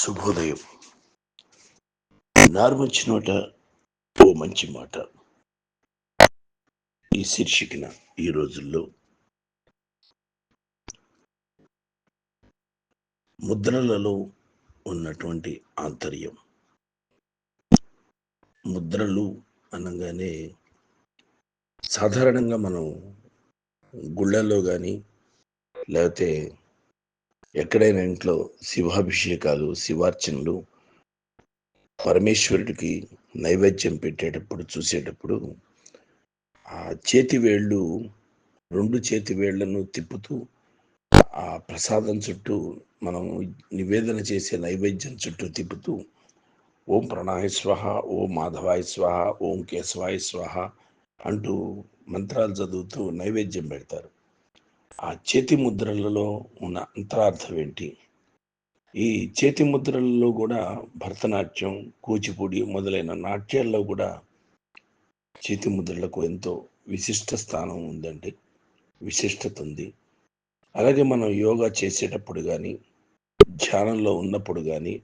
శుభోదయం. నార్మంచి నోట ఓ మంచి మాట. ఈ శీర్షికన ఈ రోజుల్లో ముద్రలలో ఉన్నటువంటి ఆంతర్యం. ముద్రలు అనగానే సాధారణంగా మనం గుళ్ళల్లో కానీ లేకపోతే ఎక్కడైనా ఇంట్లో శివాభిషేకాలు శివార్చనలు పరమేశ్వరుడికి నైవేద్యం పెట్టేటప్పుడు చూసేటప్పుడు ఆ చేతి వేళ్ళు రెండు చేతి వేళ్ళను తిప్పుతూ ఆ ప్రసాదం చుట్టూ మనం నివేదన చేసే నైవేద్యం చుట్టూ తిప్పుతూ ఓం ప్రణాయ స్వహ ఓం మాధవాయ స్వహ ఓం కేశవాయ స్వహ అంటూ మంత్రాలు చదువుతూ నైవేద్యం పెడతారు. ఆ చేతి ముద్రలలో ఉన్న అంతరార్థం ఏంటి? ఈ చేతి ముద్రలలో కూడా భరతనాట్యం కూచిపూడి మొదలైన నాట్యాల్లో కూడా చేతి ముద్రలకు ఎంతో విశిష్ట స్థానం ఉందండి విశిష్టత ఉంది. అలాగే మనం యోగా చేసేటప్పుడు కానీ ధ్యానంలో ఉన్నప్పుడు కానీ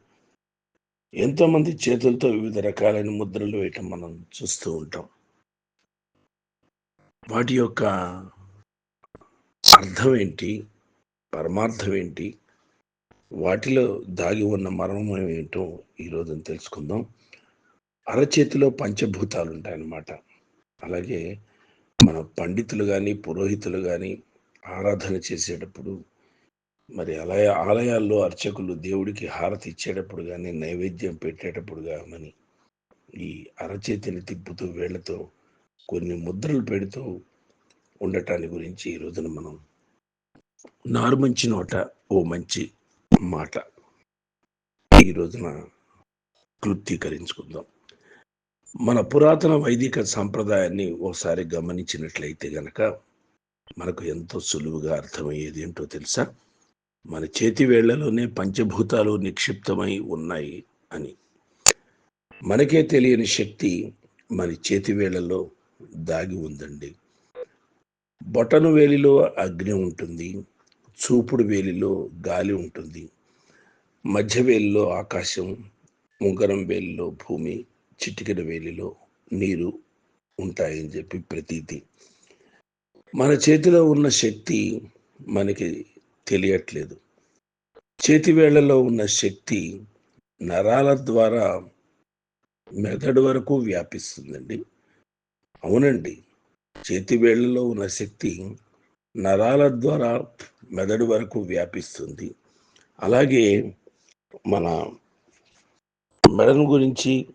ఎంతోమంది చేతులతో వివిధ రకాలైన ముద్రలు వేయటం మనం చూస్తూ ఉంటాం. వాటి యొక్క అర్థం ఏంటి? పరమార్థం ఏంటి? వాటిలో దాగి ఉన్న మర్మం ఏంటో ఈరోజు తెలుసుకుందాం. అరచేతిలో పంచభూతాలు ఉంటాయన్నమాట. అలాగే మన పండితులు కానీ పురోహితులు కానీ ఆరాధన చేసేటప్పుడు మరి ఆలయ ఆలయాల్లో అర్చకులు దేవుడికి హారతి ఇచ్చేటప్పుడు కానీ నైవేద్యం పెట్టేటప్పుడు కానీ ఈ అరచేతిని తిప్పుతూ వేళ్ళతో కొన్ని ముద్రలు పెడుతూ ఉండటాన్ని గురించి ఈ రోజున మనం నారుమంచి నోట ఓ మంచి మాట ఈ రోజున క్లుప్తీకరించుకుందాం. మన పురాతన వైదిక సాంప్రదాయాన్ని ఓసారి గమనించినట్లయితే గనక మనకు ఎంతో సులువుగా అర్థమయ్యేది ఏంటో తెలుసా? మన చేతి వేళ్ళలోనే పంచభూతాలు నిక్షిప్తమై ఉన్నాయి అని. మనకే తెలియని శక్తి మన చేతి వేళ్ళలో దాగి ఉందండి. బొటను వేలిలో అగ్ని ఉంటుంది చూపుడు వేలిలో గాలి ఉంటుంది. మధ్య వేలిలో ఆకాశం ఉంగరం వేలిలో భూమి చిటికెన వేలిలో నీరు ఉంటాయని చెప్పి ప్రతీతి. మన చేతిలో ఉన్న శక్తి మనకి తెలియట్లేదు. చేతి వేళ్ళలో ఉన్న శక్తి నరాల ద్వారా మెదడు వరకు వ్యాపిస్తుందండి. అవునండి. చేతివేళ్ళలో ఉన్న శక్తి నరాల ద్వారా మెదడు వరకు వ్యాపిస్తుంది. అలాగే మన మెడను గురించి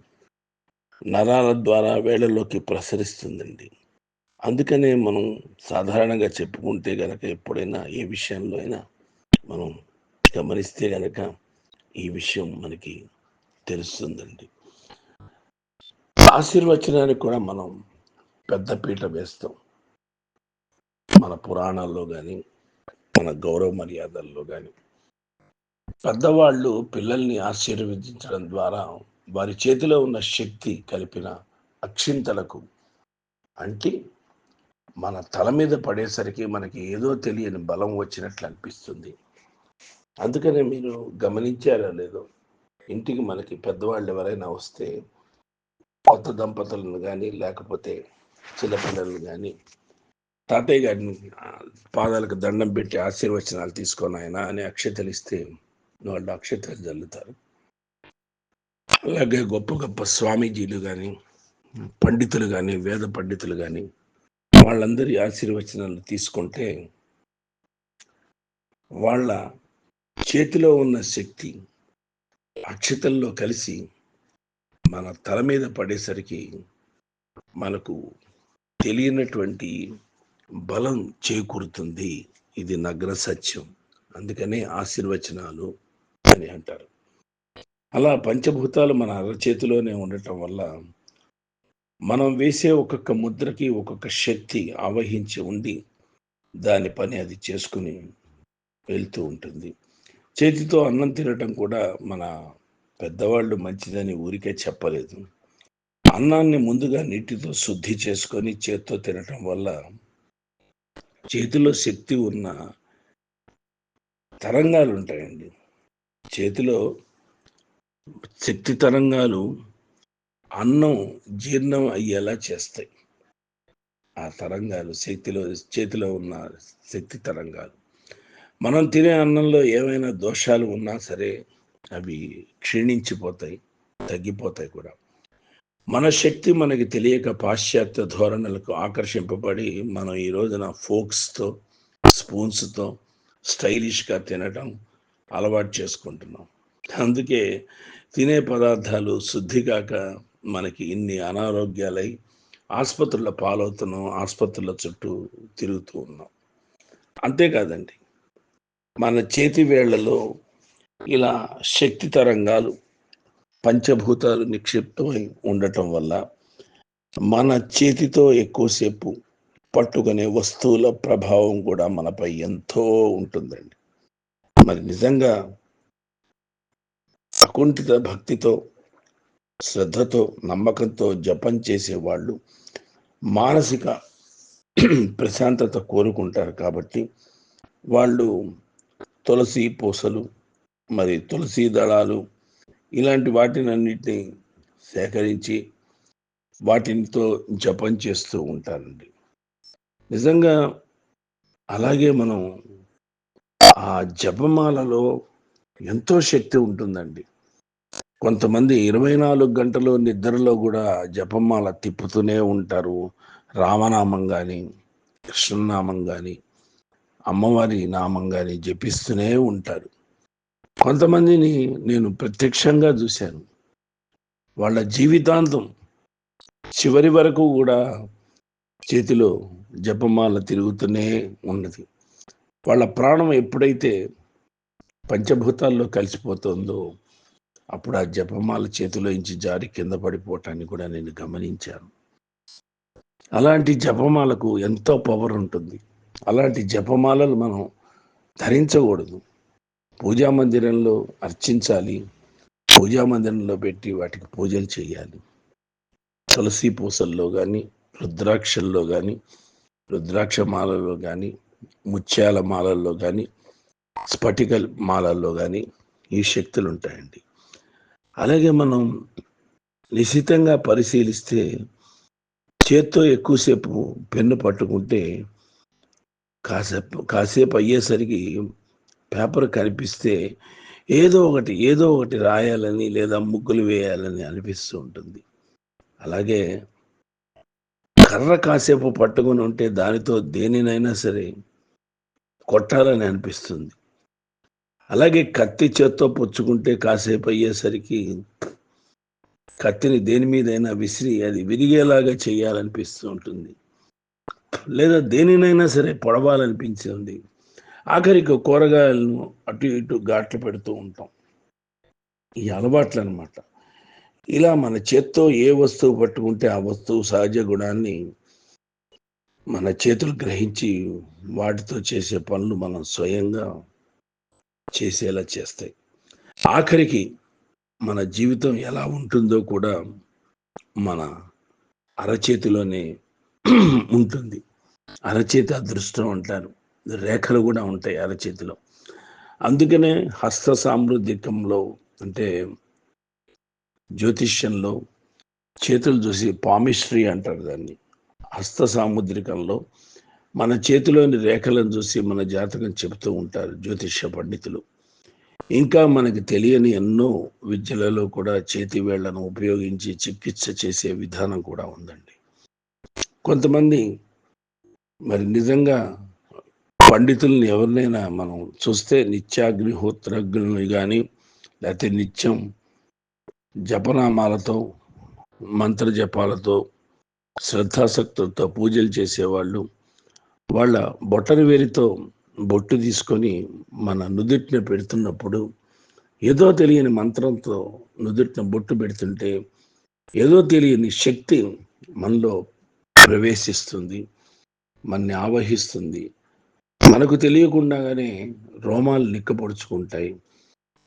నరాల ద్వారా వేళ్ళలోకి ప్రసరిస్తుందండి. అందుకనే మనం సాధారణంగా చెప్పుకుంటే గనక ఎప్పుడైనా ఏ విషయంలో అయినా మనం గమనిస్తే గనక ఈ విషయం మనకి తెలుస్తుందండి. ఆశీర్వచనానికి కూడా మనం పెద్దపీట వేస్తాం. మన పురాణాల్లో కానీ మన గౌరవ మర్యాదల్లో కానీ పెద్దవాళ్ళు పిల్లల్ని ఆశీర్వదించడం ద్వారా వారి చేతిలో ఉన్న శక్తి కలిపిన అక్షింతలకు అంటే మన తల మీద పడేసరికి మనకి ఏదో తెలియని బలం వచ్చినట్లు అనిపిస్తుంది. అందుకనే మీరు గమనించారా లేదో ఇంటికి మనకి పెద్దవాళ్ళు ఎవరైనా వస్తే కొత్త దంపతులను కానీ లేకపోతే చిన్నపిల్లలు కానీ తాతయ్య గారిని పాదాలకు దండం పెట్టి ఆశీర్వచనాలు తీసుకొని ఆయన అని అక్షతలు ఇస్తే వాళ్ళు అక్షతలు జల్లుతారు. అలాగే గొప్ప గొప్ప స్వామీజీలు కానీ పండితులు కానీ వేద పండితులు కానీ వాళ్ళందరి ఆశీర్వచనాలు తీసుకుంటే వాళ్ళ చేతిలో ఉన్న శక్తి అక్షతల్లో కలిసి మన తల మీద పడేసరికి మనకు తెలియనటువంటి బలం చేకూరుతుంది. ఇది నగ్న సత్యం. అందుకనే ఆశీర్వచనాలు అని అంటారు. అలా పంచభూతాలు మన అరచేతిలోనే ఉండటం వల్ల మనం వేసే ఒక్కొక్క ముద్రకి ఒక్కొక్క శక్తి ఆవహించి ఉండి దాని పని అది చేసుకుని వెళ్తూ ఉంటుంది. చేతితో అన్నం తినటం కూడా మన పెద్దవాళ్ళు మంచిదని ఊరికే చెప్పలేదు. అన్నాన్ని ముందుగా నీటితో శుద్ధి చేసుకొని చేత్తో తినటం వల్ల చేతిలో శక్తి ఉన్న తరంగాలు ఉంటాయండి. చేతిలో శక్తి తరంగాలు అన్నం జీర్ణం అయ్యేలా చేస్తాయి. ఆ తరంగాలు శక్తిలో చేతిలో ఉన్న శక్తి తరంగాలు. మనం తినే అన్నంలో ఏమైనా దోషాలు ఉన్నా సరే అవి క్షీణించిపోతాయి తగ్గిపోతాయి కూడా. మన శక్తి మనకి తెలియక పాశ్చాత్య ధోరణులకు ఆకర్షింపబడి మనం ఈ రోజున ఫోక్స్తో స్పూన్స్తో స్టైలిష్గా తినటం అలవాటు చేసుకుంటున్నాం. అందుకే తినే పదార్థాలు శుద్ధి కాక మనకి ఇన్ని అనారోగ్యాలై ఆసుపత్రుల పాలవుతున్నాం ఆసుపత్రుల చుట్టూ తిరుగుతూ ఉన్నాం. అంతేకాదండి మన చేతి వేళ్ళలో ఇలా శక్తి తరంగాలు పంచభూతాలు నిక్షిప్తమై ఉండటం వల్ల మన చేతితో ఎక్కువసేపు పట్టుకునే వస్తువుల ప్రభావం కూడా మనపై ఎంతో ఉంటుందండి. మరి నిజంగా అకుంఠిత భక్తితో శ్రద్ధతో నమ్మకంతో జపం చేసేవాళ్ళు మానసిక ప్రశాంతత కోరుకుంటారు కాబట్టి వాళ్ళు తులసి పూసలు మరి తులసి దళాలు ఇలాంటి వాటిని అన్నిటిని సేకరించి వాటితో జపం చేస్తూ ఉంటారండి నిజంగా అలాగే మనం ఆ జపమాలలో ఎంతో శక్తి ఉంటుందండి. కొంతమంది ఇరవై నాలుగు గంటలు నిద్రలో కూడా జపమాల తిప్పుతూనే ఉంటారు. రామనామం కానీ కృష్ణనామం కానీ అమ్మవారి నామం కానీ జపిస్తూనే ఉంటారు. కొంతమందిని నేను ప్రత్యక్షంగా చూశాను. వాళ్ళ జీవితాంతం చివరి వరకు కూడా చేతిలో జపమాల తిరుగుతూనే ఉన్నది. వాళ్ళ ప్రాణం ఎప్పుడైతే పంచభూతాల్లో కలిసిపోతుందో అప్పుడు ఆ జపమాల చేతిలో ఇంచి జారి కింద పడిపోవటాన్ని కూడా నేను గమనించాను. అలాంటి జపమాలకు ఎంతో పవర్ ఉంటుంది. అలాంటి జపమాలలు మనం ధరించకూడదు. పూజా మందిరంలో అర్చించాలి. పూజా మందిరంలో పెట్టి వాటికి పూజలు చేయాలి. తులసి పూసల్లో కానీ రుద్రాక్షల్లో కానీ రుద్రాక్ష మాలల్లో కానీ ముత్యాల మాలల్లో కానీ స్ఫటిక మాలల్లో కానీ ఈ శక్తులు ఉంటాయండి అలాగే మనం నిశితంగా పరిశీలిస్తే చేత్తో ఎక్కువసేపు పెన్ను పట్టుకుంటే కాసేపు కాసేపు అయ్యేసరికి పేపర్ కనిపిస్తే ఏదో ఒకటి ఏదో ఒకటి రాయాలని లేదా ముగ్గులు వేయాలని అనిపిస్తూ ఉంటుంది. అలాగే కర్ర కాసేపు పట్టుకుని ఉంటే దానితో దేనినైనా సరే కొట్టాలని అనిపిస్తుంది. అలాగే కత్తి చేత్తో పుచ్చుకుంటే కాసేపు అయ్యేసరికి కత్తిని దేని మీదైనా విసిరి అది విరిగేలాగా చేయాలనిపిస్తూ ఉంటుంది. లేదా దేనినైనా సరే పొడవాలనిపించింది. ఆఖరికి కూరగాయలను అటు ఇటు గాట్లు పెడుతూ ఉంటాం. ఈ అలవాట్లు అనమాట ఇలా మన చేత్తో ఏ వస్తువు పట్టుకుంటే ఆ వస్తువు సహజ గుణాన్ని మన చేతులు గ్రహించి వాటితో చేసే పనులు మనం స్వయంగా చేసేలా చేస్తాయి. ఆఖరికి మన జీవితం ఎలా ఉంటుందో కూడా మన అరచేతిలోనే ఉంటుంది. అరచేతి అదృష్టం అంటారు. రేఖలు కూడా ఉంటాయి అరచేతిలో అందుకనే హస్త సామృద్ధికంలో అంటే జ్యోతిష్యంలో చేతులు చూసి పామిస్ట్రీ అంటారు దాన్ని. హస్త సాముద్రికంలో మన చేతిలోని రేఖలను చూసి మన జాతకం చెబుతూ ఉంటారు జ్యోతిష్య పండితులు. ఇంకా మనకి తెలియని ఎన్నో విద్యలలో కూడా చేతి వేళ్ళను ఉపయోగించి చికిత్స చేసే విధానం కూడా ఉందండి. కొంతమంది మరి నిజంగా పండితుల్ని ఎవరినైనా మనం చూస్తే నిత్యాగ్నిహోత్రగ్ని కానీ లేకపోతే నిత్యం జపనామాలతో మంత్ర జపాలతో శ్రద్ధాశక్తులతో పూజలు చేసేవాళ్ళు వాళ్ళ బొట్టని వేలితో బొట్టు తీసుకొని మన నుదుటిన పెడుతున్నప్పుడు ఏదో తెలియని మంత్రంతో నుదుటిన బొట్టు పెడుతుంటే ఏదో తెలియని శక్తి మనలో ప్రవేశిస్తుంది మనని ఆవహిస్తుంది. మనకు తెలియకుండానే రోమాలు నిక్కపొడుచుకుంటాయి.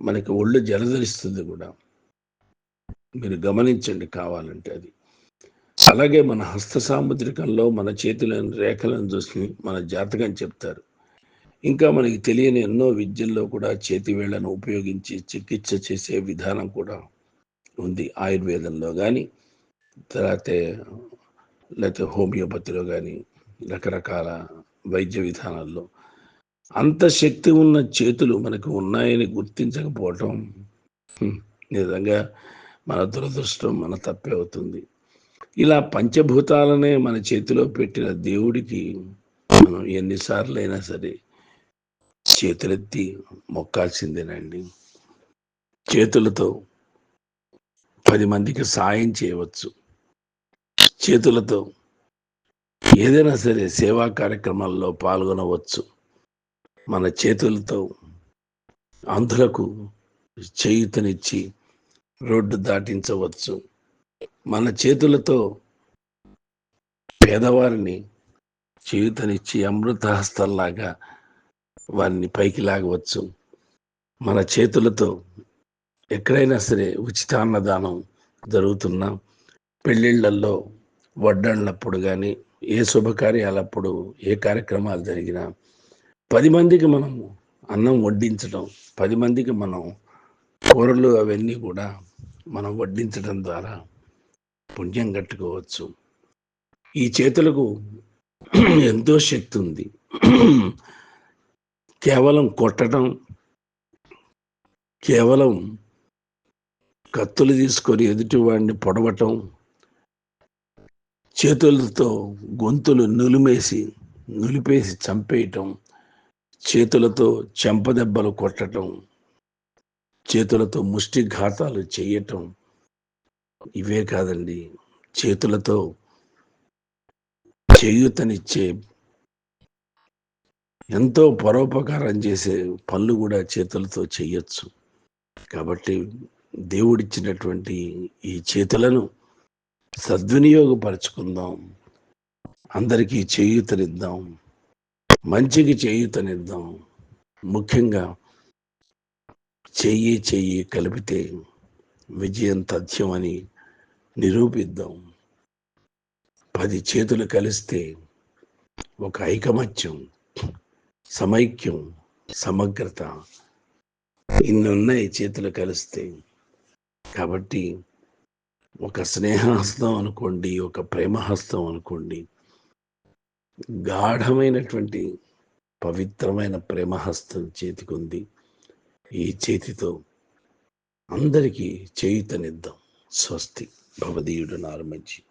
మనకి ఒళ్ళు జలధరిస్తుంది కూడా. మీరు గమనించండి కావాలంటే అది. అలాగే మన హస్త సాముద్రికంలో మన చేతులను రేఖలను చూసి మన జాతకం చెప్తారు. ఇంకా మనకి తెలియని ఎన్నో విద్యల్లో కూడా చేతి వేళ్ళను ఉపయోగించి చికిత్స చేసే విధానం కూడా ఉంది ఆయుర్వేదంలో కానీ తర్వాత లేకపోతే హోమియోపతిలో కానీ రకరకాల వైద్య విధానాల్లో. అంత శక్తి ఉన్న చేతులు మనకు ఉన్నాయని గుర్తించకపోవటం నిజంగా మన దురదృష్టం మన తప్పే అవుతుంది. ఇలా పంచభూతాలనే మన చేతిలో పెట్టిన దేవుడికి మనం ఎన్నిసార్లు అయినా సరే చేతులెత్తి మొక్కాల్సిందేనండి. చేతులతో పది మందికి సాయం చేయవచ్చు. చేతులతో ఏదైనా సరే సేవా కార్యక్రమాల్లో పాల్గొనవచ్చు. మన చేతులతో అంధులకు చేయుతనిచ్చి రోడ్డు దాటించవచ్చు. మన చేతులతో పేదవారిని చేయుతనిచ్చి అమృతహస్తంలాగా వారిని పైకి లాగవచ్చు. మన చేతులతో ఎక్కడైనా సరే ఉచిత అన్నదానం జరుగుతున్నా పెళ్ళిళ్ళల్లో వడ్డళ్ళప్పుడు కానీ ఏ శుభకార్యాలప్పుడు ఏ కార్యక్రమాలు జరిగినా పది మందికి మనం అన్నం వడ్డించడం పది మందికి మనం కూరలు అవన్నీ కూడా మనం వడ్డించడం ద్వారా పుణ్యం కట్టుకోవచ్చు. ఈ చేతులకు ఎంతో శక్తి ఉంది. కేవలం కొట్టడం కేవలం కత్తులు తీసుకొని ఎదుటి వాడిని పొడవటం చేతులతో గొంతులు నులిమేసి నులిపేసి చంపేయటం చేతులతో చెంపదెబ్బలు కొట్టటం చేతులతో ముష్టిఘాతాలు చేయటం ఇవే కాదండి. చేతులతో చేయూతనిచ్చే ఎంతో పరోపకారం చేసే పనులు కూడా చేతులతో చేయొచ్చు. కాబట్టి దేవుడిచ్చినటువంటి ఈ చేతులను సద్వినియోగపరచుకుందాం. అందరికీ చేయూతనిద్దాం. మంచికి చేయూతనిద్దాం. ముఖ్యంగా చెయ్యి చెయ్యి కలిపితే విజయం తథ్యమని నిరూపిద్దాం. పది చేతులు కలిస్తే ఒక ఐకమత్యం సమైక్యం సమగ్రత ఇన్నున్నాయి చేతులు కలిస్తే. కాబట్టి ఒక స్నేహహస్తం అనుకోండి ఒక ప్రేమహస్తం అనుకోండి గాఢమైనటువంటి పవిత్రమైన ప్రేమహస్తం చేతికుంది. ఈ చేతితో అందరికీ చేయుతనిద్దాం. స్వస్తి. భవదీయుడు నారు మంచి